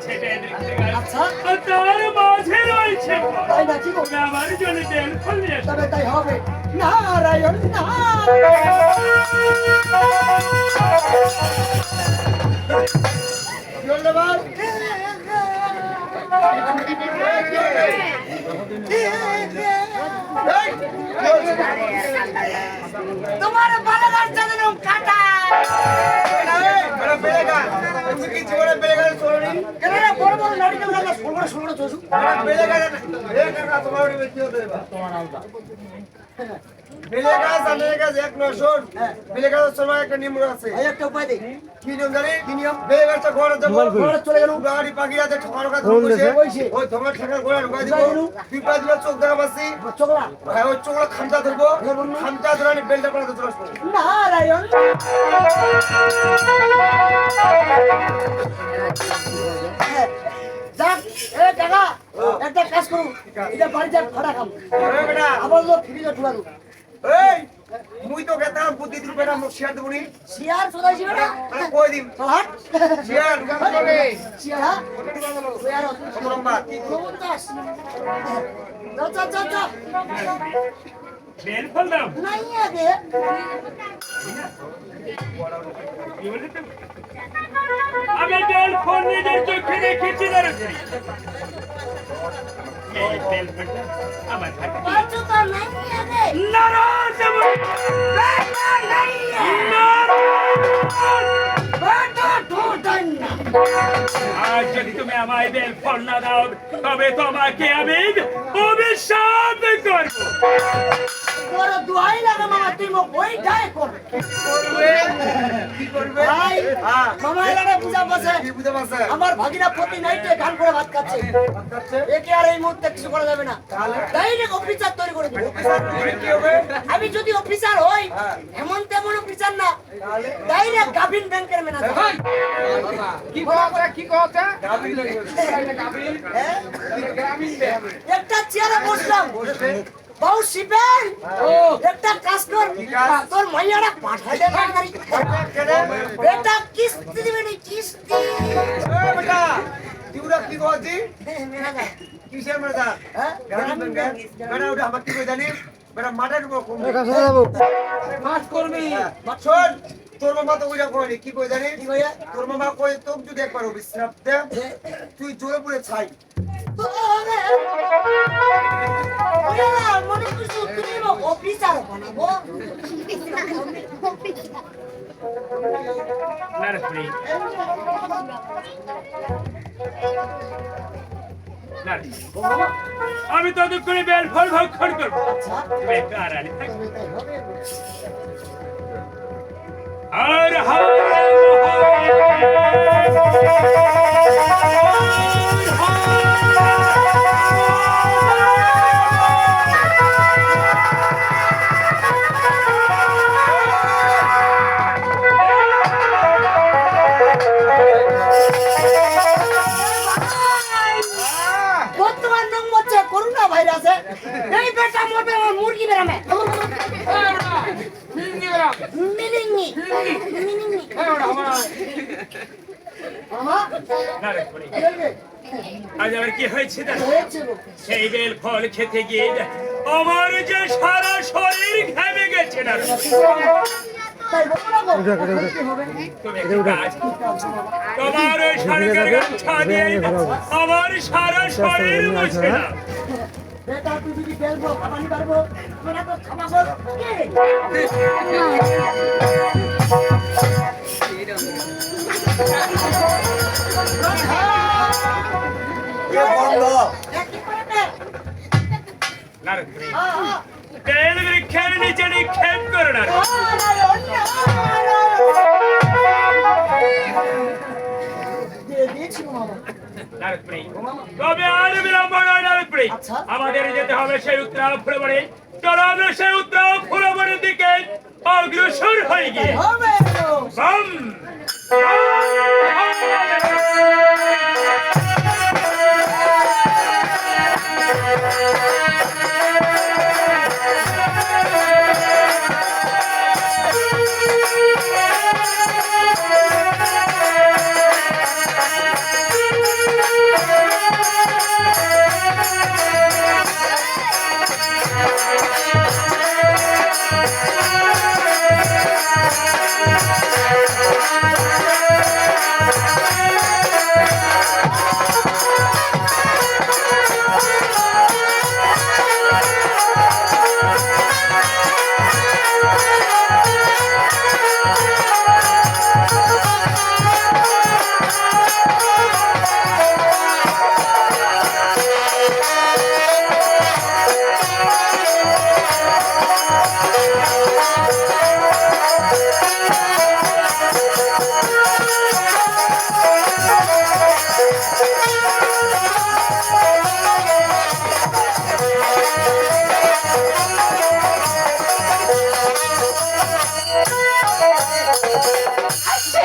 আচ্ছা। তার মাঝে রয়েছে। তাই না কি গো আমার জন্য নিয়ে এসো। তবে তাই হবে। নারায়ণ তোমার না কাটা। বড় বড় লড়ি কেন আমরা ষোলো ষোলো চোষু একটা নিয়ম আছে। একটা উপায় দে কি নিয়ম জানি? কি নিয়ম? বেলেগাছটা ঘরে দেবো ঘরে চলে গেল গাড়ি পাখি আছে ঠকানো কাজ বসে। ওই তোমার ঠেকার ঘোড়া ঢুকাই দিব। ঢুকাই দিলু। তুই পাঁচ দিলে চোখ দেখা পাচ্ছি। চোখলা হ্যাঁ ওই চোখটা খামচা ধরবো। ধরবো খামচা ধরে আমি বেলটা পাড়াতে চলে আসব। নারায়ণ। হ্যাঁ, যাক এ কাকা একটা কাজ করু। এটা বাড়ি যাক ভাড়া আবার লোক ঢুকা এই মুই তো গেতাম বুদ্ধি দিল বেটা মুখ শেয়ার দেবো নি শিয়ার সোদাই না মানে কই দিম? শেয়ার হ্যাঁ শিয়ার বেল নাই আগে? আমি বেল ফল নিজের চোখে দেখেছি নারদপুরি এই বেল ফলটা আমার হাতে। পাঁচু তো নাই আগে। নারদপুরি আর যদি তুমি আমায় বেল ফল না দাও তবে তোমাকে আমি অভিশাপ করব। তোর দুহাই লাগা মামা তুই মো ওই গায়ে কর। কি করবে? ভাই হ্যাঁ। মামা এলাকা পূজা বসে। কি বুঝতে পারছে আমার ভাগিনা প্রতি নাইটে গান করে ভাত খাচ্ছে। একে আর এই মুহূর্তে কিছু করা যাবে না। ডাইরেক্ট অফিসার তৈরি করে দেবো। কি হবে? আমি যদি অফিসার হই এমন তেমন অফিসার না। ডাইরেক্ট গাভিন ব্যাংকের ম্যানেজার কি কথা কি কথা একটা চেয়ারে বসলাম। বাউ শিপেন একটা কাজ কর তোর মাইয়ারা পাঠাই দে তাড়াতাড়ি এটা কিস্তি দিবে না কিস্তি। বেটা তুইরা কি করছিস কিসের মেটা হ্যাঁ? বেটা ওটা আমার কি কই জানিস বেটা মাঠের উপর কম মাছ করবি। শোন তোর মামা তো ওইটা কয়নি কি কই জানিস তোর মামা কই তোক যদি একবার অভিশ্রাপ দে তুই জোরে পুরে ছাই। মনে করছি তুমি অফিসার বানাবো নারদপুরি নারদপুরি। আমি ততক্ষণে বেল ফল ভক্ষণ করব আচ্ছা তুমি একটু আড়ালে থাকবে আর হায় আজ আমার কি হয়েছে। সেই বেল ফল খেতে গিয়ে আমার যে সারা শরীর ঘেমে গেছে না তোমার গামছা দিয়ে আমার সারা শরীর মুছে না বেটা তুই যদি খেলব খাবানি পারব তোরা তো খামাবো কে? নিচে করো না তবে আর বিলম্ব নারদপুরি আচ্ছা। আমাদের যেতে হবে সেই উত্তরা ফুলবনে চলো আমরা সেই উত্তরা ফুলবনের দিকে অগ্রসর হয়ে গিয়ে। বাম।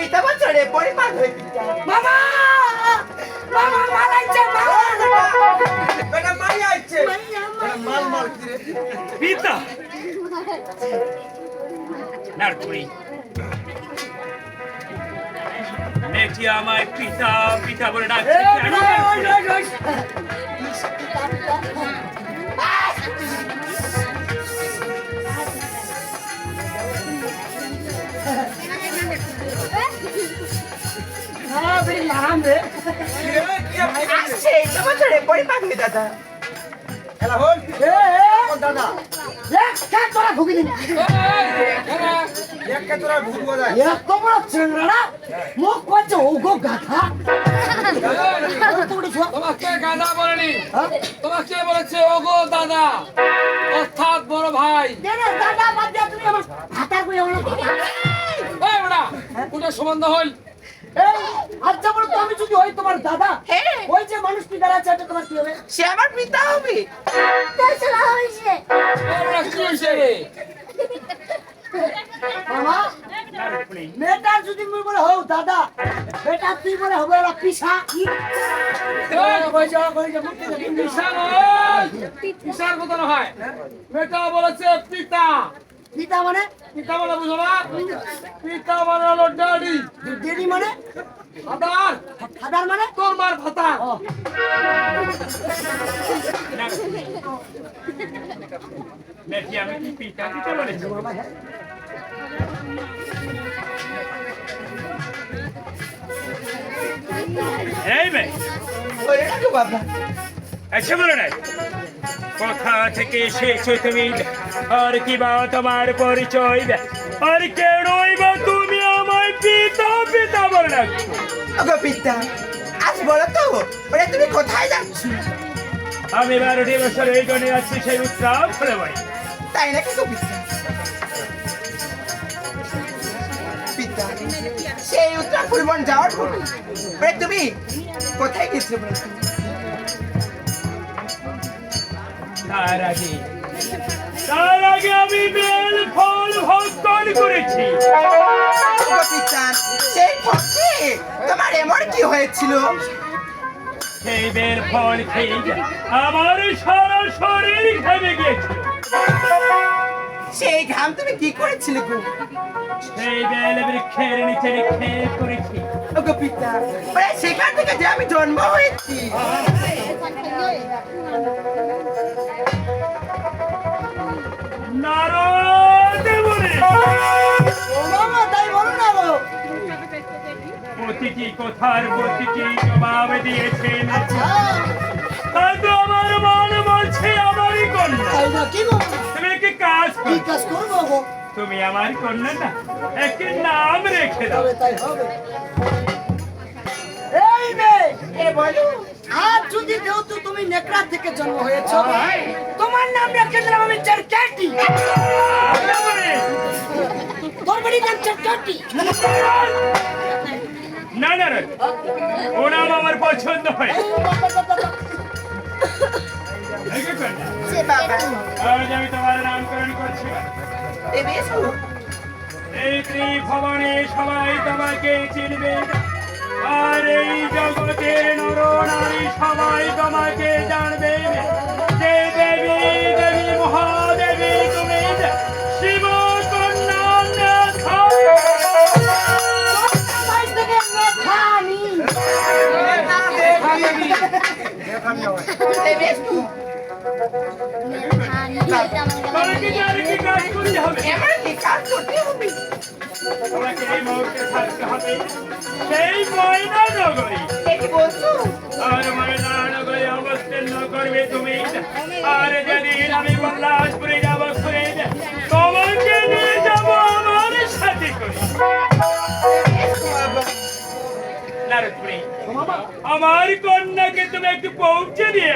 রে পরিমাণ হয়ে পিতা মামা! মামা মারাইছে মা বেটা মারি আইছে মাল মাল কি রে পিতা! নারকুড়ি মেয়েটি আমায় পিতা পিতা বলে ডাকছে। কি আসছে তোমার রে পরিমাণ হয়ে দাদা। হল? তোরা ভুগবো মুখ ওগো গাধা। তোমাকে বলেনি। তোমাকে বলেছে? ওগো দাদা। অর্থাৎ বড় ভাই। দাদা বাদ দিয়া তুমি আমার হাতার কই এই বড়া কোনটা সম্বন্ধ হইল এই আচ্ছা বলো তো আমি যদি তোমার দাদা ওই যে মানুষটি দাঁড়াচ্ছে এটা তোমার কি হবে? সে আমার পিতা হবে। এই বড়া কি হইছে রে? মামা নারকুড়ি যদি মুই বলে হও দাদা বেটা তুই বলে হবে ওরা পিসা। কথা বেটা বলেছে পিতা। পিতা মানে? পিতা মানে বুঝো না। পিতা মানে হলো ড্যাডি। দেরি মানে? ফাদার। ফাদার মানে? তোর মার ভাতা মেয়েটি আমি কি পিতা? পিতা বলেছি বাবা, হ্যাঁ। এই মেয়ে ওরে রাখো বাবা আচ্ছা বলো না। কোথা থেকে এসেছ তুমি আর কি বা তোমার পরিচয়? আর কেনই বা তুমি আমায় পিতা পিতা বলে ডাকছো? ওগো পিতা আজ বলো তো ওরে তুমি কোথায় যাচ্ছ? আমি বারোটি বছর এই জন্য আছি সেই উৎসব ফলে ভাই তাই নাকি গো পিতা? পিতা সেই উত্তর পূর্বন যাওয়ার পরে তুমি কোথায় গেছিলে বলো তার আগে তার আগে আমি বেল ফল ভক্ষণ করেছি ওগো সেই পথে তোমার এমন কি হয়েছিল সেই বেল ফল খেয়ে আমার সারা শরীর ঘেমে গিয়েছিল সেই ঘাম তুমি কি করেছিলে গো সেই বেল বৃক্ষের নিচে নিক্ষেপ করেছি ওগো পিতা ওরে সেখান থেকে যে আমি জন্ম হয়েছি প্রতিটি কথার প্রতিটি জবাব দিয়েছেন। হয়তো আমার মন বলছে আমারই কন্যা। তুমি কি কাজ তুমি আমার কন্যা না একটি নাম রেখে দাও। এই মেয়ে এ বলো। আজ যদি যেহেতু তুমি নেকড়া থেকে জন্ম হয়েছ তোমার নাম রেখে দিলাম আমি চারকাটি তোর বাড়ির নাম চারকাটি না না না ও নাম আমার পছন্দ হয়। আজ আমি তোমার নামকরণ করছি। এই ত্রিভুবনে সবাই তোমাকে চিনবে। আর এই জগতের নর নারী সবাই তোমাকে জানবে যে দেবী দেবী মহাদেবী তুমি শিব কাজ করতে হবে তোমাকে এই মুহূর্তে থাকতে হবে। সেই ময়না নগরী আর ময়না নগরী অবস্থান করবে তুমি। আর যেদিন আমি কল্লাসপুরে যাব তোমাকে নিয়ে যাব আমার সাথে করে। নারদপুরে। আমার কন্যাকে তুমি একটু পৌঁছে দিয়ে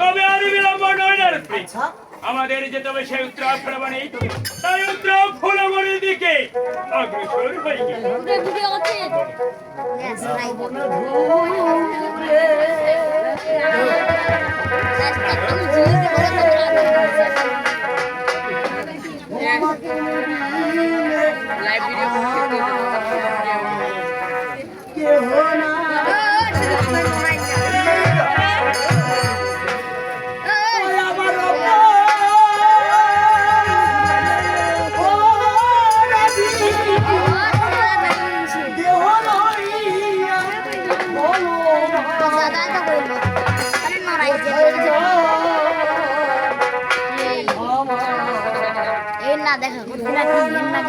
তবে আর বিলম্ব নয় নারদমণি আচ্ছা। আমাদের যেতে হবে সেই উত্তরা ফুলমণি তাই উত্তরা ফুলমণির দিকে অগ্রসর হয়ে গেল। দেখা না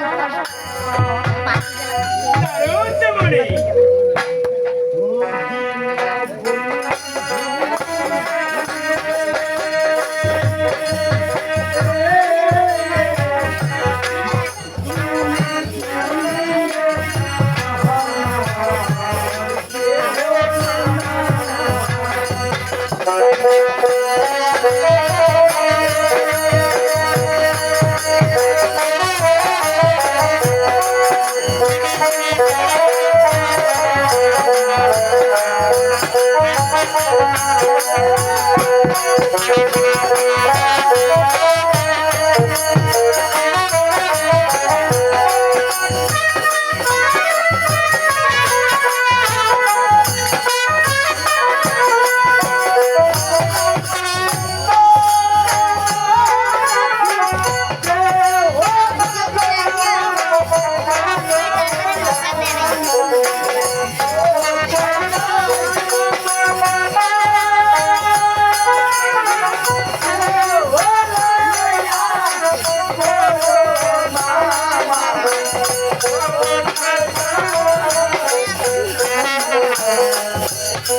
Música